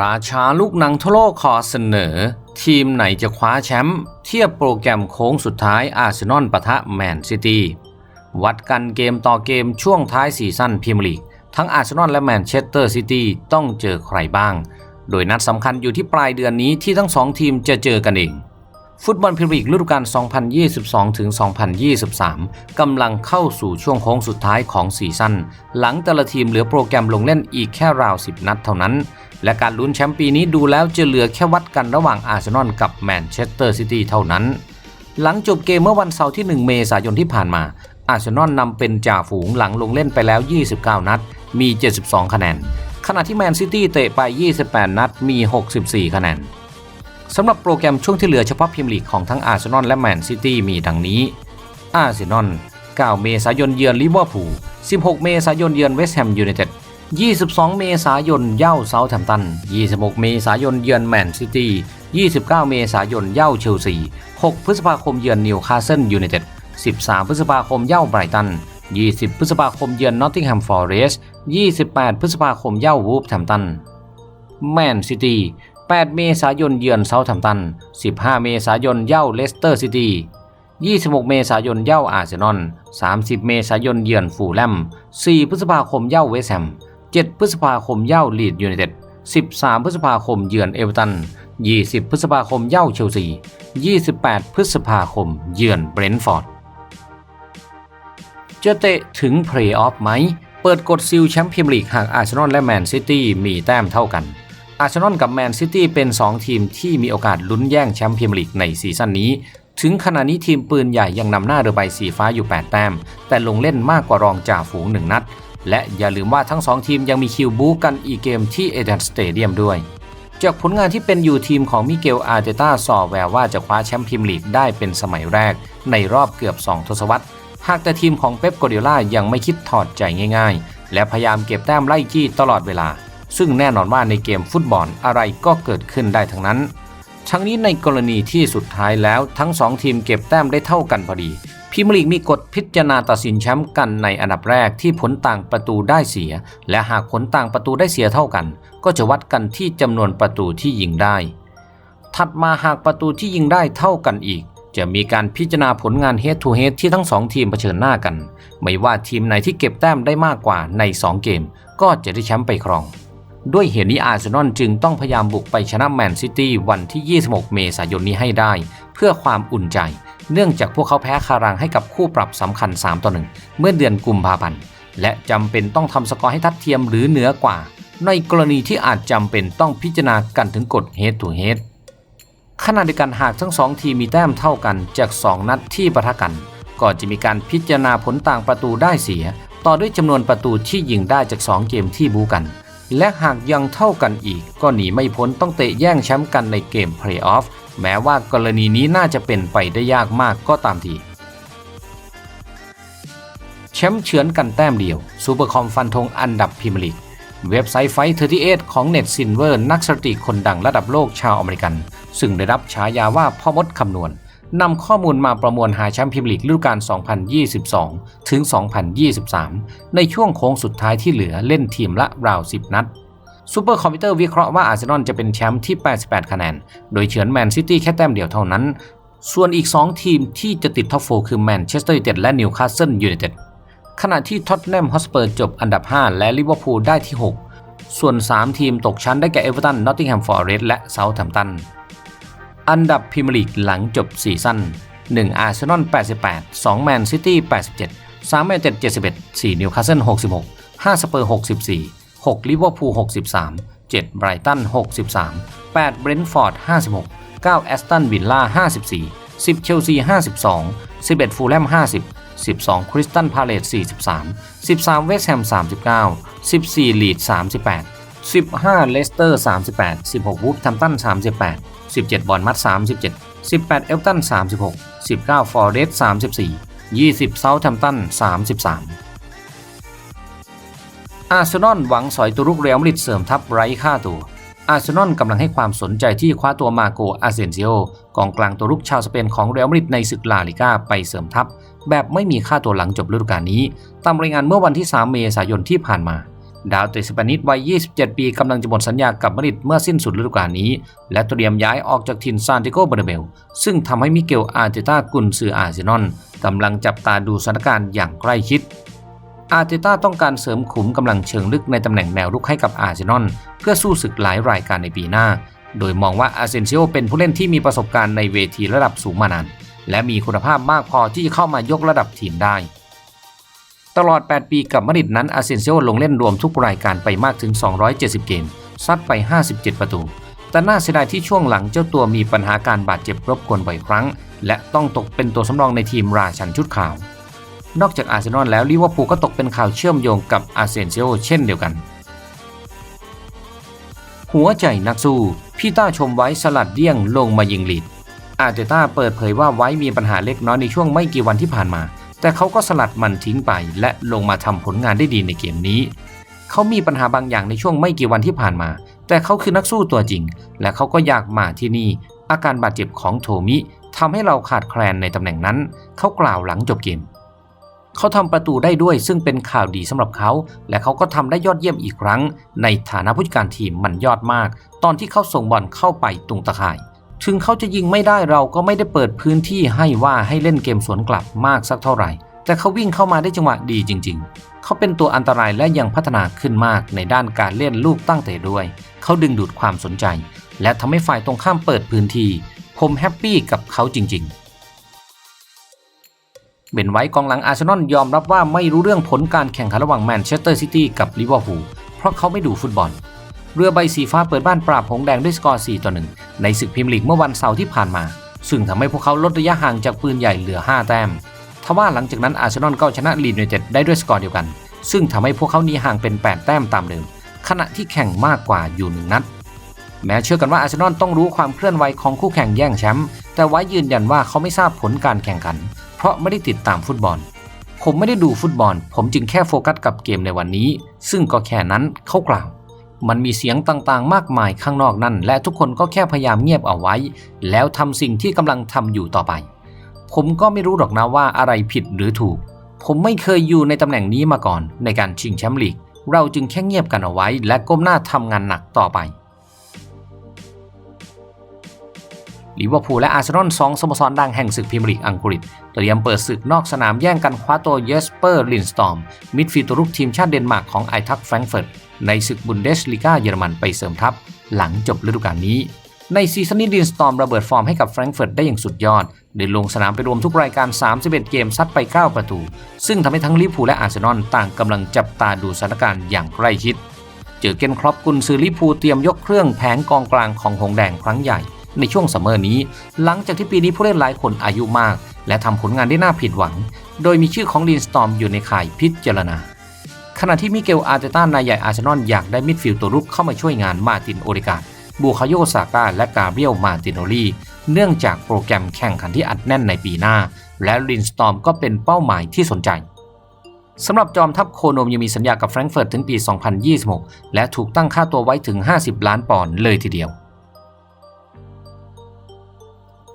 ราชาลูกหนังทั่วโลกขอเสนอ ทีมไหนจะคว้าแชมป์เทียบโปรแกรมโค้งสุดท้ายอาร์เซนอลปะทะแมนซิตี้วัดกันเกมต่อเกมช่วงท้ายซีซั่นพรีเมียร์ลีก ทั้งอาร์เซนอลและแมนเชสเตอร์ซิตี้ต้องเจอใครบ้าง โดยนัดสำคัญอยู่ที่ปลายเดือนนี้ที่ทั้งสองทีมจะเจอกันเอง ฟุตบอลพรีเมียร์ลีกฤดูกาล 2022ถึง2023 กำลังเข้าสู่ช่วงโค้งสุดท้ายของซีซั่นหลังแต่ละทีมเหลือโปรแกรมลงเล่นอีกแค่ราว 10 นัดเท่านั้น และการลุ้นแชมป์ปีนี้ดูแล้วจะเหลือแค่วัดกันระหว่างอาร์เซนอลกับแมนเชสเตอร์ซิตี้เท่านั้น หลังจบเกมเมื่อวันเสาร์ที่ 1 เมษายนที่ผ่านมา อาร์เซนอลนำเป็นจ่าฝูงหลังลงเล่นไปแล้ว 29 นัด มี 72 คะแนน ขณะที่แมนซิตี้เตะไป 28 นัด มี 64 คะแนนสำหรับโปรแกรมช่วงที่เหลือเฉพาะพรีเมียร์ลีกของทั้งอาร์เซนอลและแมนซิตี้มีดังนี้ อาร์เซนอล 9 เมษายนเยือนลิเวอร์พูล 16 เมษายนเยือนเวสต์แฮมยูไนเต็ด 22 เมษายนเย่าเซาท์แฮมตัน 26 เมษายนเยือนแมนซิตี้ 29 เมษายนเย่าเชลซี 6 พฤษภาคมเยือนนิวคาสเซิลยูไนเต็ด 13 พฤษภาคมเย่าไบรตัน 20 พฤษภาคมเยือนนอตติงแฮมฟอร์เรสต์28 พฤษภาคมเย่าวูฟแฮมตัน แมนซิตี้ 8 เมษายนเยือนเซาท์แฮมตัน 15 เมษายนเย่าเลสเตอร์ซิตี้26 เมษายนเย่าอาร์เซนอล 30 เมษายนเยือนฟูลแลม 4 พฤษภาคมเย่าเวสแฮม 7 พฤษภาคมเย่าลีดยูไนเต็ด 13 พฤษภาคมเยือนเอเวอร์ตัน 20 พฤษภาคมเย่าเชลซี 28 พฤษภาคมเยือนเบรนท์ฟอร์ด จะเตะถึงเพลย์ออฟไหม เปิดกดซิลแชมป์พรีเมียร์ลีกหากอาร์เซนอลและแมนซิตี้มีแต้มเท่ากัน อาร์เซนอลกับแมนซิตี้เป็น 2 ทีมที่มีโอกาสลุ้นแย่งแชมป์พรีเมียร์ลีกในซีซั่นนี้ถึงขณะนี้ทีมปืนใหญ่ยังนำหน้าเรือใบสีฟ้าอยู่ 8 แต้ม แต่ลงเล่นมากกว่ารองจ่าฝูง 1 นัด และอย่าลืมว่าทั้ง 2 ทีมยังมีคิวบู๊กันอีกเกมที่เอเดนสเตเดียมด้วย จากผลงานที่เป็นอยู่ทีมของมิเกลอาร์เตต้าสอแววว่าจะคว้าแชมป์พรีเมียร์ลีกได้เป็นสมัยแรก ในรอบเกือบ 2 ทศวรรษ หากแต่ทีมของเป๊ปโกเดล่ายังไม่คิดถอดใจง่ายๆ และพยายามเก็บแต้มไล่จี้ตลอดเวลา ซึ่งแน่นอนว่าในเกมฟุตบอลอะไรก็เกิดขึ้นได้ทั้งนั้น ทั้งนี้ในกรณีที่สุดท้ายแล้วทั้ง 2 ทีมเก็บแต้มได้เท่ากันพอดี พรีเมียร์ลีกมีกฎพิจารณาตัดสินแชมป์กันในอันดับแรกที่ผลต่างประตูได้เสีย และหากผลต่างประตูได้เสียเท่ากัน ก็จะวัดกันที่จำนวนประตูที่ยิงได้ ถัดมาหากประตูที่ยิงได้เท่ากันอีก จะมีการพิจารณาผลงาน head to head ที่ทั้ง2ทีมเผชิญหน้ากัน ไม่ว่าทีมไหนที่เก็บแต้มได้มากกว่าใน 2 เกม ก็จะได้แชมป์ไปครอง ด้วยเหตุนี้อาร์เซนอลจึงต้องพยายามบุกไปชนะแมนซิตี้วันที่ 26 เมษายนนี้ให้ได้ เพื่อความอุ่นใจ เนื่องจากพวกเขาแพ้คารังให้กับคู่ปรับสำคัญ 3 ต่อ 1 เมื่อเดือนกุมภาพันธ์ และจำเป็นต้องทำสกอร์ให้ทัดเทียมหรือเหนือกว่า ในกรณีที่อาจจำเป็นต้องพิจารณากันถึงกฎ head to head ขณะเดียวกันหากทั้งสองทีมมีแต้มเท่ากันจาก 2 นัดที่ปะทะกัน ก็จะมีการพิจารณาผลต่างประตูได้เสีย ต่อด้วยจำนวนประตูที่ยิงได้จาก 2 เกมที่บูกัน และหากยังเท่ากันอีก ก็หนีไม่พ้นต้องเตะแย่งแชมป์กันในเกมเพลย์ออฟ แม้ว่ากรณีนี้น่าจะเป็นไปได้ยากมากก็ตามทีแชมป์เฉือนกันแต้มเดียวซูเปอร์คอมฟันธงอันดับพรีเมียร์ลีกเว็บไซต์ไฟท์38 ของเน็ตซินเวอร์นักสถิติคนดังระดับโลกชาวอเมริกัน ซึ่งได้รับฉายาว่าพ่อมดคำนวณนำข้อมูลมาประมวลหาแชมป์พรีเมียร์ลีกฤดูกาล 2022 ถึง 2023 ในช่วงโค้งสุดท้ายที่เหลือเล่นทีมละราว 10 นัด ซูเปอร์คอมพิวเตอร์วิเคราะห์ว่าอาร์เซนอลจะเป็นแชมป์ที่ 88 คะแนน โดยเฉือนแมนซิตี้แค่แต้มเดียวเท่านั้น ส่วนอีก 2 ทีมที่จะติดท็อปโฟคือแมนเชสเตอร์ยูไนเต็ดและนิวคาสเซิลยูไนเต็ด ขณะที่ท็อตแนมฮอสเปอร์จบอันดับ 5 และลิเวอร์พูลได้ที่ 6 ส่วน 3 ทีมตกชั้นได้แก่เอเวอร์ตัน นอตติงแฮม ฟอร์เรสต์ และเซาท์แฮมป์ตัน อันดับพรีเมียร์ลีกหลังจบซีซั่น1อาร์เซนอล 88 2 แมนซิตี้ 87 3 แมนเต็ด71 4 นิวคาสเซิล 66 5 สเปอร์ 64 6ลิเวอร์พูล63 7ไบรตัน63 8เบรนท์ฟอร์ด56 9แอสตันวิลล่า54 10เชลซี52 11ฟูลแลม50 12คริสตันพาเลต43 13เวสต์แฮม39 14ลีด38 15เลสเตอร์38 16วูฟแฮมตัน38 17 บอลมัด37 18 เอลตัน36 19 ฟอร์เรสต์34 20 เซาท์แฮมตัน33 อาร์เซนอลหวังสอยตัวรุกเรอัลมาดริดเสริมทัพไร้ค่าตัว อาร์เซนอลกำลังให้ความสนใจที่คว้าตัวมาโกอาเซนซิโอกองกลางตัวรุกชาวสเปนของเรอัลมาดริดในศึกลาลิก้าไปเสริมทัพ แบบไม่มีค่าตัวหลังจบฤดูกาลนี้ ตามรายงานเมื่อวันที่ 3 เมษายนที่ผ่านมา ดาวเตะสเปนิสวัย 27 ปีกำลังจะหมดสัญญากับมาดริดเมื่อสิ้นสุดฤดูกาลนี้ และเตรียมย้ายออกจากถิ่นซานติโกบอร์เบล ซึ่งทำให้มิเกลอาร์เตต้ากุนซืออาร์เซนอลกำลังจับตาดูสถานการณ์อย่างใกล้ชิด อาร์เตต้าต้องการเสริมขุมกำลังเชิงลึกในตำแหน่งแนวรุกให้กับอาร์เซนอลเพื่อสู้ศึกหลายรายการในปีหน้า โดยมองว่าอาเซนซิโอเป็นผู้เล่นที่มีประสบการณ์ในเวทีระดับสูงมานาน และมีคุณภาพมากพอที่จะเข้ามายกระดับทีมได้ ตลอด 8 ปีกับมาดริดนั้นอาเซนซิโอลงเล่นรวมทุกรายการไปมากถึง 270 เกม ซัดไป 57 ประตู แต่น่าเสียดายที่ช่วงหลังเจ้าตัวมีปัญหาการบาดเจ็บรบกวนบ่อยครั้ง และต้องตกเป็นตัวสำรองในทีมราชันชุดขาว นอกจากอาร์เซนอลแล้วลิเวอร์พูลก็ตกเป็นข่าวเชื่อมโยงกับอาเซนซิโอเช่นเดียวกัน หัวใจนักสู้พี่ต้าชมไว้สลัดเดี่ยงลงมายิงลีด อาร์เตต้าเปิดเผยว่าไว้มีปัญหาเล็กน้อยในช่วงไม่กี่วันที่ผ่านมา แต่เขาก็สลัดมันทิ้งไป และลงมาทำผลงานได้ดีในเกมนี้ เขามีปัญหาบางอย่างในช่วงไม่กี่วันที่ผ่านมา แต่เขาคือนักสู้ตัวจริง และเขาก็อยากมาที่นี่ อาการบาดเจ็บของโทมิทำให้เราขาดแคลนในตำแหน่งนั้น เขากล่าวหลังจบเกม เขาทำประตูได้ด้วยซึ่งเป็นข่าวดีสำหรับเขา และเขาก็ทำได้ยอดเยี่ยมอีกครั้ง ในฐานะผู้จัดการทีมมันยอดมาก ตอนที่เขาส่งบอลเข้าไปตรงตะข่าย ถึงเขาจะยิงไม่ได้เราก็ไม่ได้เปิดพื้นที่ให้ว่าให้เล่นเกมสวนกลับมากสักเท่าไหร่ แต่เขาวิ่งเข้ามาได้จังหวะดีจริง ๆ เขาเป็นตัวอันตรายและยังพัฒนาขึ้นมากในด้านการเล่นลูกตั้งเตะด้วย เขาดึงดูดความสนใจ และทำให้ฝ่ายตรงข้ามเปิดพื้นที่ผมแฮปปี้กับเขาจริง ๆ เบนไว้กองหลังอาร์เซนอลยอมรับว่าไม่รู้เรื่องผลการแข่งขันระหว่างแมนเชสเตอร์ซิตี้กับลิเวอร์พูลเพราะเขาไม่ดูฟุตบอล เรือใบสีฟ้าเปิดบ้านปราบหงส์แดงด้วยสกอร์ 4 ต่อ 1 ในศึกพรีเมียร์ลีกเมื่อวันเสาร์ที่ผ่านมา ซึ่งทำให้พวกเขาลดระยะห่างจากปืนใหญ่เหลือ 5 แต้มทว่าหลังจากนั้นอาร์เซนอลก็ชนะลีดยูไนเต็ดได้ด้วยสกอร์เดียวกัน ซึ่งทำให้พวกเขาหนีห่างเป็น 8 แต้มตามเดิม ขณะที่แข่งมากกว่าอยู่หนึ่งนัดแม้เชื่อกันว่าอาร์เซนอลต้องรู้ความเคลื่อนไหวของคู่แข่งแย่งแชมป์แต่ไว้ยืนยันว่าเขาไม่ทราบผลการแข่งขัน เพราะไม่ได้ติดตามฟุตบอล ผมไม่ได้ดูฟุตบอล ผมจึงแค่โฟกัสกับเกมในวันนี้ ซึ่งก็แค่นั้นเขากล่าว มันมีเสียงต่างๆ มากมายข้างนอกนั่น และทุกคนก็แค่พยายามเงียบเอาไว้ แล้วทำสิ่งที่กำลังทำอยู่ต่อไป ผมก็ไม่รู้หรอกนะว่าอะไรผิดหรือถูก ผมไม่เคยอยู่ในตำแหน่งนี้มาก่อน ในการชิงแชมป์ลีก เราจึงแค่เงียบกันเอาไว้ และก้มหน้าทำงานหนักต่อไป ลิเวอร์พูลและอาร์เซนอลสองสโมสรดังแห่งศึกพรีเมียร์ลีกอังกฤษ เตรียมเปิดศึกนอกสนามแย่งกันคว้าตัวเยสเปอร์ลินสตอมมิดฟิลด์ตัวรุกทีมชาติเดนมาร์กของไอทักแฟรงก์เฟิร์ตในศึกบุนเดสลีกาเยอรมันไปเสริมทัพ หลังจบฤดูกาลนี้ ในซีซั่นนี้ลินสตอมระเบิดฟอร์มให้กับแฟรงก์เฟิร์ตได้อย่างสุดยอดโดยลงสนามไปรวมทุกรายการ 31 เกมซัดไป 9 ประตู ซึ่งทำให้ทั้งลิเวอร์พูลและอาร์เซนอลต่างกำลังจับตาดูสถานการณ์อย่างใกล้ชิด เจอเกนครอปกุนซือลิเวอร์พูลเตรียมยกเครื่องแผงกองกลางของหงแดงครั้งใหญ่ ในช่วงซัมเมอร์นี้ หลังจากที่ปีนี้ผู้เล่นหลายคนอายุมาก และทำผลงานได้น่าผิดหวัง โดยมีชื่อของลินสตอมอยู่ในข่ายพิจารณา ขณะที่มิเกลอาร์เตต้านายใหญ่อาร์เซนอลอยากได้มิดฟิลด์ตัวรุกเข้ามาช่วยงานมาตินโอริกาบูคาโยซาก้าและกาเบรียลมาตินโอลีเนื่องจากโปรแกรมแข่งขันที่อัดแน่นในปีหน้า และลินสตอมก็เป็นเป้าหมายที่สนใจสำหรับจอมทัพโคนมยังมีสัญญากับแฟรงก์เฟิร์ตถึงปี 2026 และถูกตั้งค่าตัวไว้ถึง 50 ล้านปอนด์เลยทีเดียว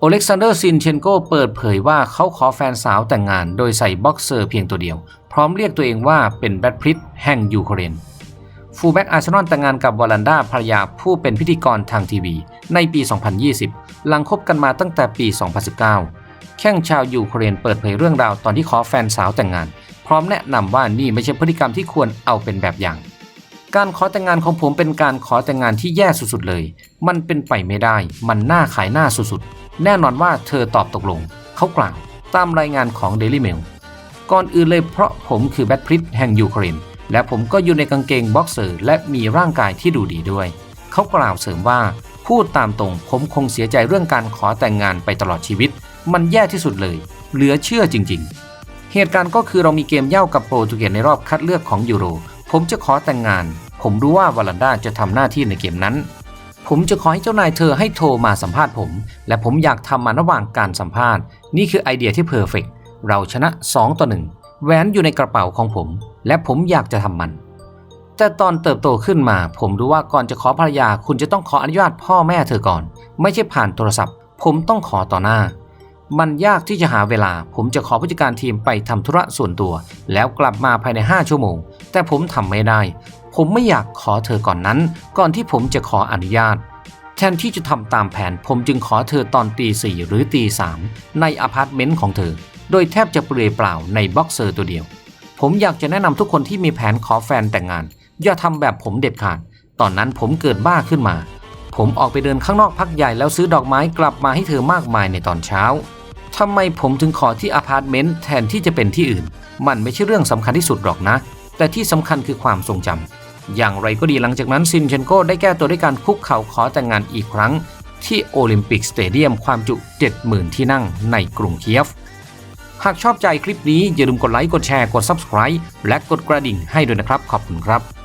โอเล็กซานเดอร์ซินเชนโกเปิดเผยว่าเขาขอแฟนสาวแต่งงานโดยใส่บ็อกเซอร์เพียงตัวเดียว พร้อมเรียกตัวเองว่าเป็นแบทพริตแห่งยูเครนฟูลแบ็กอาร์เซนอลแต่งงานกับวอลันดาภรรยาผู้เป็นพิธีกรทางทีวี ในปี 2020 หลังคบกันมาตั้งแต่ปี 2019 แข้งชาวยูเครนเปิดเผยเรื่องราวตอนที่ขอแฟนสาวแต่งงาน พร้อมแนะนำว่านี่ไม่ใช่พฤติกรรมที่ควรเอาเป็นแบบอย่าง การขอแต่งงานของผมเป็นการขอแต่งงานที่แย่สุดๆเลย มันเป็นไปไม่ได้ มันน่าขายหน้าสุดๆ แน่นอนว่าเธอตอบตกลง เขากล่าวตามรายงานของ Daily Mail ก่อนอื่นเลยเพราะผมคือแบทพริตแห่งยูเครนและผมก็อยู่ในกางเกงบ็อกเซอร์ และมีร่างกายที่ดูดีด้วย เขากล่าวเสริมว่า พูดตามตรงผมคงเสียใจเรื่องการขอแต่งงานไปตลอดชีวิต มันแย่ที่สุดเลย เหลือเชื่อจริง ๆ เหตุการณ์ก็คือเรามีเกมเย่ากับโปรตุเกสในรอบคัดเลือกของยูโร ผมจะขอแต่งงาน ผมรู้ว่าวาลันดาจะทำหน้าที่ในเกมนั้น ผมจะขอให้เจ้านายเธอให้โทรมาสัมภาษณ์ผม และผมอยากทำมันระหว่างการสัมภาษณ์ นี่คือไอเดียที่เพอร์เฟกเราชนะ 2 ต่อ1แหวนอยู่ในกระเป๋าของผม และผมอยากจะทำมัน แต่ตอนเติบโตขึ้นมา ผมรู้ว่าก่อนจะขอภรรยาคุณจะต้องขออนุญาตพ่อแม่เธอก่อน ไม่ใช่ผ่านโทรศัพท์ ผมต้องขอต่อหน้า มันยากที่จะหาเวลา ผมจะขอผู้จัดการทีมไปทำธุระส่วนตัว แล้วกลับมาภายใน 5 ชั่วโมง แต่ผมทำไม่ได้ ผมไม่อยากขอเธอก่อนนั้น ก่อนที่ผมจะขออนุญาต แทนที่จะทำตามแผนผมจึงขอเธอตอนตีสี่หรือตีสามในอพาร์ตเมนต์ของเธอ โดยแทบจะเปลือยเปล่าในบ็อกเซอร์ตัวเดียว ผมอยากจะแนะนำทุกคนที่มีแผนขอแฟนแต่งงาน อย่าทำแบบผมเด็ดขาด ตอนนั้นผมเกิดบ้าขึ้นมา ผมออกไปเดินข้างนอกพักใหญ่แล้วซื้อดอกไม้กลับมาให้เธอมากมายในตอนเช้าทำไมผมถึงขอที่อพาร์ตเมนต์แทนที่จะเป็นที่อื่น มันไม่ใช่เรื่องสำคัญที่สุดหรอกนะ แต่ที่สำคัญคือความทรงจำ อย่างไรก็ดีหลังจากนั้นซินเชนโกได้แก้ตัวด้วยการคุกเข่าขอแต่งงานอีกครั้ง ที่โอลิมปิกสเตเดียมความจุ 70,000 ที่นั่งในกรุงเคียฟ หากชอบใจคลิปนี้อย่าลืมกดไลค์กดแชร์กด Subscribe และกดกระดิ่งให้ด้วยนะครับ ขอบคุณครับ